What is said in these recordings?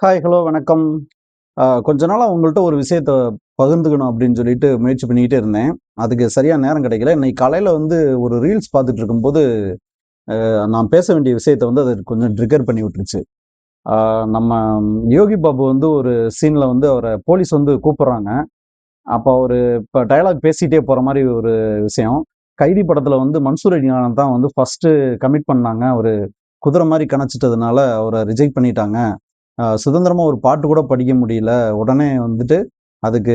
Hi hello வணக்கம். கொஞ்ச நாளாக உங்கள்கிட்ட ஒரு விஷயத்த பகிர்ந்துக்கணும் அப்படின்னு சொல்லிட்டு முயற்சி பண்ணிக்கிட்டே இருந்தேன். அதுக்கு சரியாக நேரம் கிடைக்கல. இன்னைக்கு காலையில் வந்து ஒரு ரீல்ஸ் பார்த்துட்டு இருக்கும்போது நான் பேச வேண்டிய விஷயத்த வந்து அது கொஞ்சம் ட்ரிகர் பண்ணி விட்டுருச்சு. நம்ம யோகி பாபு வந்து ஒரு சீனில் வந்து அவரை போலீஸ் வந்து கூப்பிட்றாங்க. அப்போ அவர் இப்போ டயலாக் பேசிகிட்டே போகிற மாதிரி ஒரு விஷயம். கைதி படத்தில் வந்து மன்சூர் அலிகான் தான் வந்து ஃபஸ்ட்டு கமிட் பண்ணாங்க. அவர் குதிரை மாதிரி கணச்சிட்டதுனால அவரை ரிஜெக்ட் பண்ணிட்டாங்க. சுதந்திரமாக ஒரு பாட்டு கூட படிக்க முடியல. உடனே வந்துட்டு அதுக்கு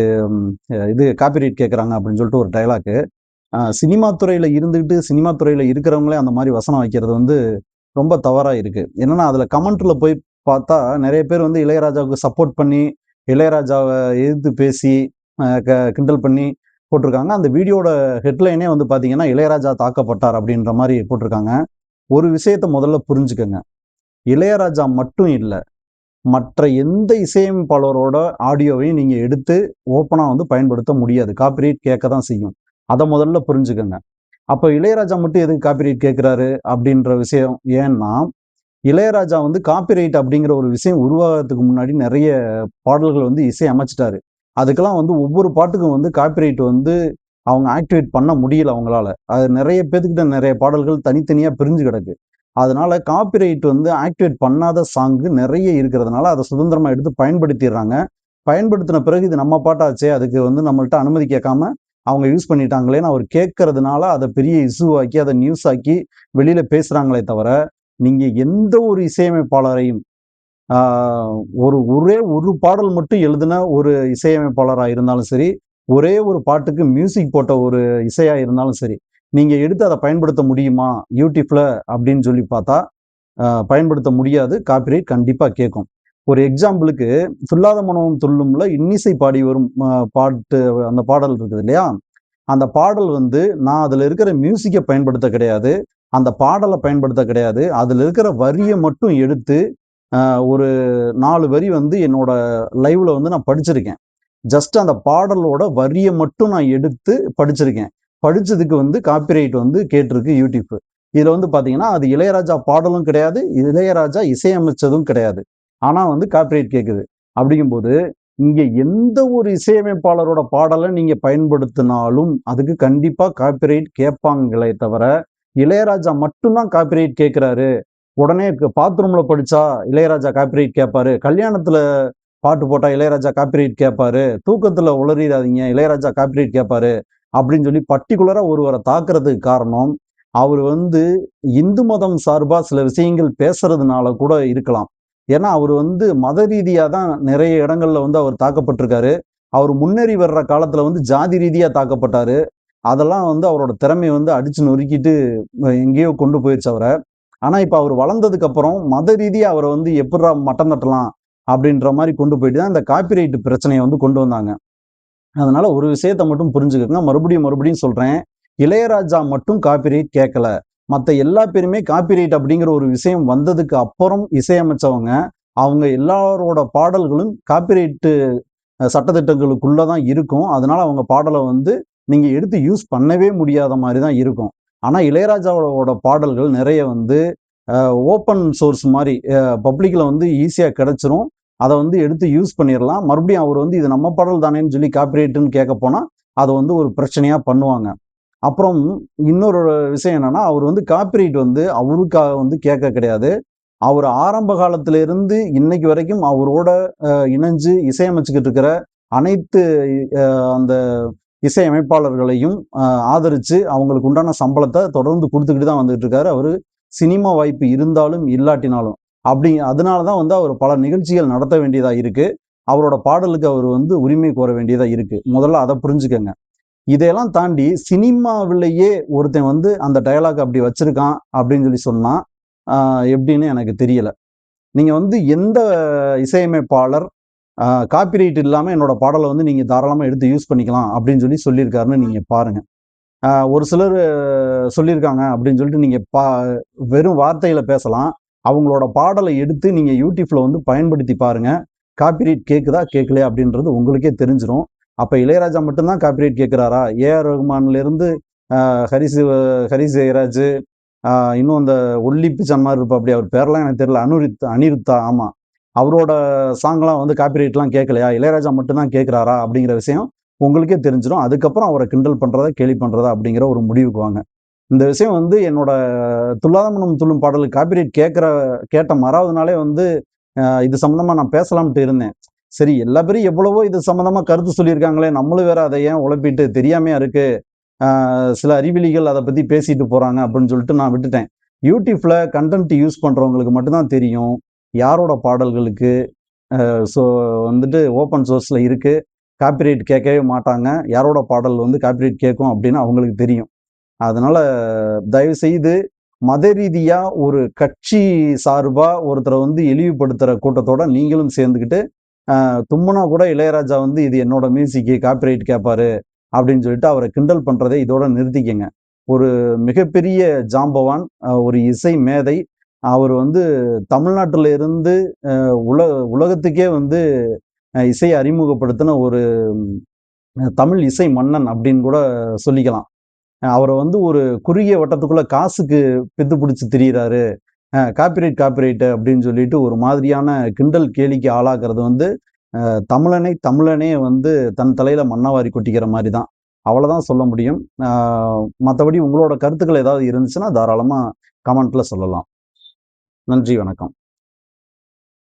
இது காப்பிரைட் கேட்குறாங்க அப்படின்னு சொல்லிட்டு ஒரு டைலாக்கு சினிமா துறையில் இருந்துக்கிட்டு சினிமா துறையில் இருக்கிறவங்களே அந்த மாதிரி வசனம் வைக்கிறது வந்து ரொம்ப தவறாக இருக்கு. என்னென்னா அதில் கமெண்ட்டில் போய் பார்த்தா நிறைய பேர் வந்து இளையராஜாவுக்கு சப்போர்ட் பண்ணி இளையராஜாவை எதிர்த்து பேசி க- கிண்டல் பண்ணி போட்டிருக்காங்க. அந்த வீடியோட ஹெட்லைனே வந்து பார்த்தீங்கன்னா இளையராஜா தாக்கப்பட்டார் அப்படின்ற மாதிரி போட்டிருக்காங்க. ஒரு விஷயத்த முதல்ல புரிஞ்சுக்கோங்க. இளையராஜா மட்டும் இல்லை மற்ற எந்த இசையமைப்பாளரோட ஆடியோவையும் நீங்க எடுத்து ஓப்பனா வந்து பயன்படுத்த முடியாது. காப்பிரைட் கேட்க தான் செய்யும். அதை முதல்ல புரிஞ்சுக்கங்க. அப்போ இளையராஜா மட்டும் எதுக்கு காப்பிரைட் கேட்குறாரு அப்படின்ற விஷயம்? ஏன்னா இளையராஜா வந்து காப்பிரைட் அப்படிங்கிற ஒரு விஷயம் உருவாகிறதுக்கு முன்னாடி நிறைய பாடல்கள் வந்து இசை அமைச்சிட்டாரு. அதுக்கெல்லாம் வந்து ஒவ்வொரு பாட்டுக்கும் வந்து காப்பிரைட் வந்து அவங்க ஆக்டிவேட் பண்ண முடியல அவங்களால. அது நிறைய பேத்துக்கிட்ட நிறைய பாடல்கள் தனித்தனியா பிரிஞ்சு கிடக்கு. அதனால காப்பிரைட் வந்து ஆக்டிவேட் பண்ணாத சாங்கு நிறைய இருக்கிறதுனால அதை சுதந்திரமாக எடுத்து பயன்படுத்திடுறாங்க. பயன்படுத்தின பிறகு இது நம்ம பாட்டாச்சே அதுக்கு வந்து நம்மள்ட்ட அனுமதி கேட்காம அவங்க யூஸ் பண்ணிட்டாங்களேன்னு அவர் கேட்கறதுனால அதை பெரிய இஷ்யூவாக்கி அதை நியூஸ் ஆக்கி வெளியில் பேசுகிறாங்களே தவிர நீங்கள் எந்த ஒரு இசையமைப்பாளரையும் ஒரு ஒரே ஒரு பாடல் மட்டும் எழுதின ஒரு இசையமைப்பாளராக இருந்தாலும் சரி ஒரே ஒரு பாட்டுக்கு மியூசிக் போட்ட ஒரு இசையாக இருந்தாலும் சரி நீங்கள் எடுத்து அதை பயன்படுத்த முடியுமா? யூடியூப்பில் அப்படின்னு சொல்லி பார்த்தா பயன்படுத்த முடியாது. காப்பிரைட் கண்டிப்பாக கேட்கும் ஒரு எக்ஸாம்பிளுக்கு துல்லாத மனமும் துள்ளும்ல இன்னிசை பாடி வரும் பாட்டு அந்த பாடல் இருக்குது இல்லையா? அந்த பாடல் வந்து நான் அதில் இருக்கிற மியூசிக்கை பயன்படுத்த கிடையாது. அந்த பாடலை பயன்படுத்த கிடையாது. அதில் இருக்கிற வரியை மட்டும் எடுத்து ஒரு நாலு வரி வந்து என்னோட லைவ்ல வந்து நான் படிச்சிருக்கேன். ஜஸ்ட் அந்த பாடலோட வரியை மட்டும் நான் எடுத்து படிச்சிருக்கேன். படிச்சதுக்கு வந்து காப்பிரைட் வந்து கேட்டிருக்கு யூடியூப். இதில் வந்து பார்த்தீங்கன்னா அது இளையராஜா பாடலும் கிடையாது இளையராஜா இசையமைச்சதும் கிடையாது. ஆனால் வந்து காப்பிரைட் கேட்குது அப்படிங்கும்போது இங்கே எந்த ஒரு இசையமைப்பாளரோட பாடலை நீங்கள் பயன்படுத்தினாலும் அதுக்கு கண்டிப்பாக காப்பிரைட் கேட்பாங்களே தவிர இளையராஜா மட்டும்தான் காப்பிரைட் கேட்குறாரு. உடனே பாத்ரூமில் படித்தா இளையராஜா காப்பிரைட் கேட்பாரு. கல்யாணத்தில் பாட்டு போட்டால் இளையராஜா காப்பிரைட் கேட்பாரு. தூக்கத்தில் உளறிடாதீங்க இளையராஜா காப்பிரைட் கேட்பாரு. அப்படின்னு சொல்லி பர்டிகுலராக ஒருவரை தாக்குறதுக்கு காரணம் அவர் வந்து இந்து மதம் சார்பாக சில விஷயங்கள் பேசுறதுனால கூட இருக்கலாம். ஏன்னா அவர் வந்து மத ரீதியாக தான் நிறைய இடங்கள்ல வந்து அவர் தாக்கப்பட்டிருக்காரு. அவர் முன்னேறி வர்ற காலத்தில் வந்து ஜாதி ரீதியாக தாக்கப்பட்டார். அதெல்லாம் வந்து அவரோட திறமையை வந்து அடித்து நொறுக்கிட்டு எங்கேயோ கொண்டு போயிடுச்சு அவரை. ஆனால் இப்போ அவர் வளர்ந்ததுக்கு அப்புறம் மத ரீதியாக அவரை வந்து எப்படா மட்டம் தட்டலாம் அப்படின்ற மாதிரி கொண்டு போயிட்டு தான் இந்த காப்பிரைட் பிரச்சனையை வந்து கொண்டு வந்தாங்க. அதனால ஒரு விஷயத்த மட்டும் புரிஞ்சுக்கோங்க. மறுபடியும் மறுபடியும் சொல்றேன். இளையராஜா மட்டும் காப்பிரைட் கேட்கல மற்ற எல்லா பேருமே காப்பிரைட் அப்படிங்கிற ஒரு விஷயம் வந்ததுக்கு அப்புறம் இசையமைச்சவங்க அவங்க எல்லாரோட பாடல்களும் காப்பிரைட்டு சட்டத்திட்டங்களுக்குள்ள தான் இருக்கும். அதனால அவங்க பாடலை வந்து நீங்கள் எடுத்து யூஸ் பண்ணவே முடியாத மாதிரி தான் இருக்கும். ஆனால் இளையராஜாவோட பாடல்கள் நிறைய வந்து ஓப்பன் சோர்ஸ் மாதிரி பப்ளிக்கில் வந்து ஈஸியாக கிடச்சிரும். அதை வந்து எடுத்து யூஸ் பண்ணிடலாம் மறுபடியும் அவர் வந்து இது நம்ம பாடல் தானேன்னு சொல்லி காப்பிரைட்டுன்னு கேட்க போனால் அதை வந்து ஒரு பிரச்சனையாக பண்ணுவாங்க. அப்புறம் இன்னொரு விஷயம் என்னென்னா அவர் வந்து காப்பிரைட் வந்து அவருக்காக வந்து கேட்க கிடையாது. அவர் ஆரம்ப காலத்திலிருந்து இன்னைக்கு வரைக்கும் அவரோட இணைஞ்சு இசையமைச்சுக்கிட்டு இருக்கிற அனைத்து அந்த இசையமைப்பாளர்களையும் ஆதரித்து அவங்களுக்கு உண்டான சம்பளத்தை தொடர்ந்து கொடுத்துக்கிட்டு தான் வந்துட்டு இருக்காரு. சினிமா வாய்ப்பு இருந்தாலும் இல்லாட்டினாலும். அப்படி அதனால தான் வந்து அவர் பல நிகழ்ச்சிகள் நடத்த வேண்டியதாக இருக்கு. அவரோட பாடலுக்கு அவர் வந்து உரிமை கோர வேண்டியதாக இருக்கு. முதல்ல அதை புரிஞ்சுக்கங்க. இதையெல்லாம் தாண்டி சினிமாவிலேயே ஒருத்தன் வந்து அந்த டயலாக் அப்படி வச்சுருக்கான் அப்படின்னு சொல்லி சொன்னால் எப்படின்னு எனக்கு தெரியலை. நீங்கள் வந்து எந்த இசையமைப்பாளர் காப்பிரைட் இல்லாமல் என்னோட பாடலை வந்து நீங்கள் தாராளமாக எடுத்து யூஸ் பண்ணிக்கலாம் அப்படின்னு சொல்லி சொல்லியிருக்காருன்னு நீங்கள் பாருங்கள் ஒரு சிலர் சொல்லியிருக்காங்க அப்படின்னு சொல்லிட்டு நீங்கள் பா வெறும் வார்த்தையில் பேசலாம். அவங்களோட பாடலை எடுத்து நீங்கள் யூடியூப்பில் வந்து பயன்படுத்தி பாருங்கள் காப்பிரைட் கேட்குதா கேட்கலையா அப்படின்றது உங்களுக்கே தெரிஞ்சிடும் அப்போ இளையராஜா மட்டும்தான் காப்பிரைட் கேட்குறாரா ஏஆர் ரகுமான்லேருந்து ஆஹ், ஹரிஸ் ஹரிஸ் ஜெயராஜ் இன்னும் அந்த ஒல்லி சன்மார் மாதிரி இருப்பா அப்படி அவர் பேரெல்லாம் எனக்கு தெரியல. அனுரித் அனிருத்தா ஆமாம் அவரோட சாங்லாம் வந்து காப்பிரைட்லாம் கேட்கலையா இளையராஜா மட்டும்தான் கேட்குறாரா அப்படிங்கிற விஷயம் உங்களுக்கே தெரிஞ்சிடும் அதுக்கப்புறம் அவரை கிண்டல் பண்ணுறதா கேலி பண்ணுறதா அப்படிங்கிற ஒரு முடிவுக்கு வாங்க. இந்த விஷயம் வந்து என்னோட துல்லாதமனம் துள்ளும் பாடலுக்கு காப்பிரைட் கேட்குற கேட்ட மறாவது நாளே வந்து இது சம்மந்தமாக நான் பேசலாம்ட்டு இருந்தேன். சரி எல்லா பேரும் எவ்வளவோ இது சம்மந்தமாக கருத்து சொல்லியிருக்காங்களே நம்மளும் வேற அதை ஏன் உழப்பிட்டு தெரியாமையா இருக்கு? சில அறிவிலிகள் அதை பற்றி பேசிட்டு போகிறாங்க அப்படின்னு சொல்லிட்டு நான் விட்டுட்டேன். யூடியூப்பில் கண்டென்ட் யூஸ் பண்ணுறவங்களுக்கு மட்டும்தான் தெரியும் யாரோட பாடல்களுக்கு ஸோ வந்துட்டு ஓப்பன் சோர்ஸில் இருக்குது காப்பிரைட் கேட்கவே மாட்டாங்க. யாரோட பாடல் வந்து காப்பிரைட் கேட்கும் அப்படின்னு அவங்களுக்கு தெரியும். அதனால தயவு செய்து மத ரீதியா ஒரு கட்சி சார்பா ஒருத்தரை வந்து இழிவுபடுத்துற கூட்டத்தோட நீங்களும் சேர்ந்துக்கிட்டு ஆஹ் தும்முனா கூட இளையராஜா வந்து இது என்னோட மியூசிக்கு காப்பிரைட் கேட்பாரு அப்படின்னு சொல்லிட்டு அவரை கிண்டல் பண்றதை இதோட நிறுத்திக்கங்க. ஒரு மிகப்பெரிய ஜாம்பவான் ஒரு இசை மேதை. அவர் வந்து தமிழ்நாட்டில இருந்து உல உலகத்துக்கே வந்து இசையை அறிமுகப்படுத்தின ஒரு தமிழ் இசை மன்னன் அப்படின்னு கூட சொல்லிக்கலாம். அவரை வந்து ஒரு குறுகிய வட்டத்துக்குள்ள காசுக்கு பித்து பிடிச்சி திரியிறாரு. காப்பிரைட் காப்பிரைட் அப்படின்னு சொல்லிட்டு ஒரு மாதிரியான கிண்டல் கேலிக்கு ஆளாக்குறது வந்து தமிழனை தமிழனே வந்து தன் தலையில மண்ணவாரி கொட்டிக்கிற மாதிரி தான் அவ்வளோதான் சொல்ல முடியும். மற்றபடி உங்களோட கருத்துக்கள் ஏதாவது இருந்துச்சுன்னா தாராளமாக கமெண்ட்ல சொல்லலாம். நன்றி வணக்கம்.